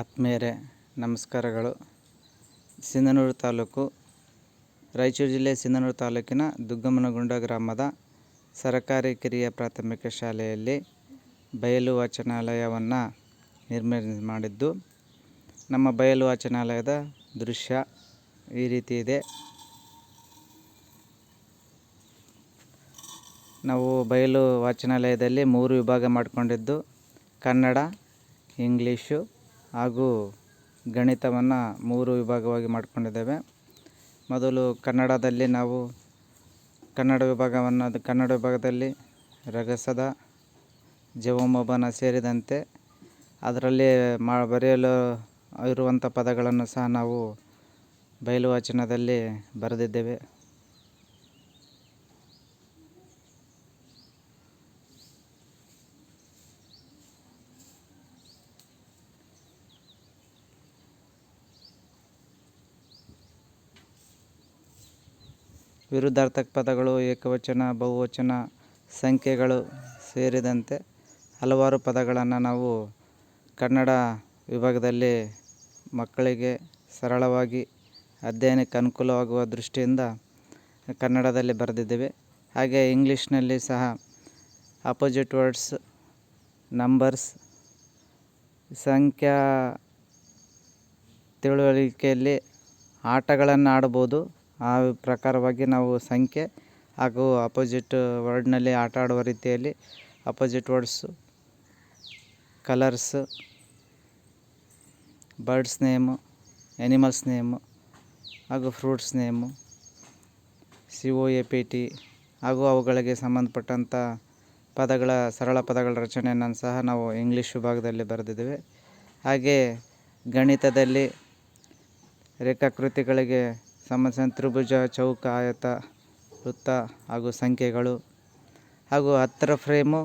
ಆತ್ಮೀಯರೇ, ನಮಸ್ಕಾರಗಳು. ಸಿಂಧನೂರು ತಾಲೂಕು, ರಾಯಚೂರು ಜಿಲ್ಲೆ ಸಿಂಧನೂರು ತಾಲೂಕಿನ ದುಗ್ಗಮ್ಮನಗುಂಡ ಗ್ರಾಮದ ಸರಕಾರಿ ಕಿರಿಯ ಪ್ರಾಥಮಿಕ ಶಾಲೆಯಲ್ಲಿ ಬಯಲು ವಾಚನಾಲಯವನ್ನು ನಿರ್ಮಾಣ ಮಾಡಿದ್ದು, ನಮ್ಮ ಬಯಲು ವಾಚನಾಲಯದ ದೃಶ್ಯ ಈ ರೀತಿ ಇದೆ. ನಾವು ಬಯಲು ವಾಚನಾಲಯದಲ್ಲಿ ಮೂರು ವಿಭಾಗ ಮಾಡಿಕೊಂಡಿದ್ದು, ಕನ್ನಡ, ಇಂಗ್ಲೀಷು ಹಾಗೂ ಗಣಿತವನ್ನು ಮೂರು ವಿಭಾಗವಾಗಿ ಮಾಡಿಕೊಂಡಿದ್ದೇವೆ. ಮೊದಲು ಕನ್ನಡದಲ್ಲಿ ನಾವು ಕನ್ನಡ ವಿಭಾಗವನ್ನು ಅದು ಕನ್ನಡ ವಿಭಾಗದಲ್ಲಿ ರಗಸದ ಜವಮೊಬನ ಸೇರಿದಂತೆ ಅದರಲ್ಲಿ ಮಾ, ಬರೆಯಲು ಇರುವಂಥ ಪದಗಳನ್ನು ಸಹ ನಾವು ಬಯಲು ವಾಚನದಲ್ಲಿ ಬರೆದಿದ್ದೇವೆ. ವಿರುದ್ಧಾರ್ಥಕ ಪದಗಳು, ಏಕವಚನ, ಬಹುವಚನ ಸಂಖ್ಯೆಗಳು ಸೇರಿದಂತೆ ಹಲವಾರು ಪದಗಳನ್ನು ನಾವು ಕನ್ನಡ ವಿಭಾಗದಲ್ಲಿ ಮಕ್ಕಳಿಗೆ ಸರಳವಾಗಿ ಅಧ್ಯಯನಕ್ಕೆ ಅನುಕೂಲವಾಗುವ ದೃಷ್ಟಿಯಿಂದ ಕನ್ನಡದಲ್ಲಿ ಬರೆದಿದ್ದೇವೆ. ಹಾಗೆ ಇಂಗ್ಲೀಷ್ನಲ್ಲಿ ಸಹ ಅಪೋಸಿಟ್ ವರ್ಡ್ಸ್, ನಂಬರ್ಸ್, ಸಂಖ್ಯಾ ತಿಳುವಳಿಕೆಯಲ್ಲಿ ಆಟಗಳನ್ನು ಆಡ್ಬೋದು ಆ ಪ್ರಕಾರವಾಗಿ ನಾವು ಸಂಖ್ಯೆ ಹಾಗೂ ಅಪೋಸಿಟ್ ವರ್ಡ್ನಲ್ಲಿ ಆಟ ಆಡುವ ರೀತಿಯಲ್ಲಿ opposite words colours birds name animals name ಹಾಗೂ fruits name C O A P T ಹಾಗೂ ಅವುಗಳಿಗೆ ಸಂಬಂಧಪಟ್ಟಂಥ ಪದಗಳ ಸರಳ ಪದಗಳ ರಚನೆಯನ್ನು ಸಹ ನಾವು ಇಂಗ್ಲೀಷ್ ವಿಭಾಗದಲ್ಲಿ ಬರೆದಿದ್ದೇವೆ. ಹಾಗೆ ಗಣಿತದಲ್ಲಿ ರೇಖಾಕೃತಿಗಳಿಗೆ ಸಂಬಂಧಿಸಿದ ತ್ರಿಭುಜ, ಚೌಕ, ಆಯತ, ವೃತ್ತ ಹಾಗೂ ಸಂಖ್ಯೆಗಳು ಹಾಗೂ ಹತ್ತರ ಫ್ರೇಮು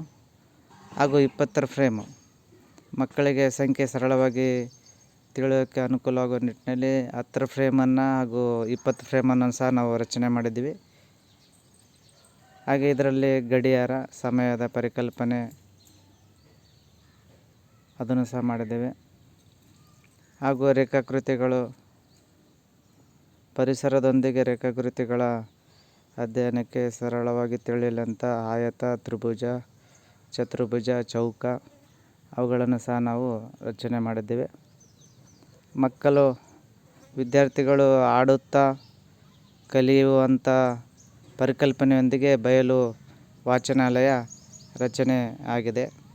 ಹಾಗೂ ಇಪ್ಪತ್ತರ ಫ್ರೇಮು. ಮಕ್ಕಳಿಗೆ ಸಂಖ್ಯೆ ಸರಳವಾಗಿ ತಿಳಿಯೋಕ್ಕೆ ಅನುಕೂಲವಾಗುವ ನಿಟ್ಟಿನಲ್ಲಿ ಹತ್ತರ ಫ್ರೇಮನ್ನು ಹಾಗೂ ಇಪ್ಪತ್ತು ಫ್ರೇಮನ್ನು ಸಹ ನಾವು ರಚನೆ ಮಾಡಿದ್ದೀವಿ. ಹಾಗೆ ಇದರಲ್ಲಿ ಗಡಿಯಾರ, ಸಮಯದ ಪರಿಕಲ್ಪನೆ ಅದನ್ನು ಸಹ ಮಾಡಿದ್ದೇವೆ. ಹಾಗೂ ರೇಖಾಕೃತಿಗಳು ಪರಿಸರದೊಂದಿಗೆ ರೇಖಾಕೃತಿಗಳ ಅಧ್ಯಯನಕ್ಕೆ ಸರಳವಾಗಿ ತಿಳಿಯಲಂತ ಆಯತ, ತ್ರಿಭುಜ, ಚತುರ್ಭುಜ, ಚೌಕ, ಅವುಗಳನ್ನು ಸಹ ನಾವು ರಚನೆ ಮಾಡಿದ್ದೇವೆ. ಮಕ್ಕಳು, ವಿದ್ಯಾರ್ಥಿಗಳು ಆಡುತ್ತಾ ಕಲಿಯುವಂಥ ಪರಿಕಲ್ಪನೆಯೊಂದಿಗೆ ಬಯಲು ವಾಚನಾಲಯ ರಚನೆ ಆಗಿದೆ.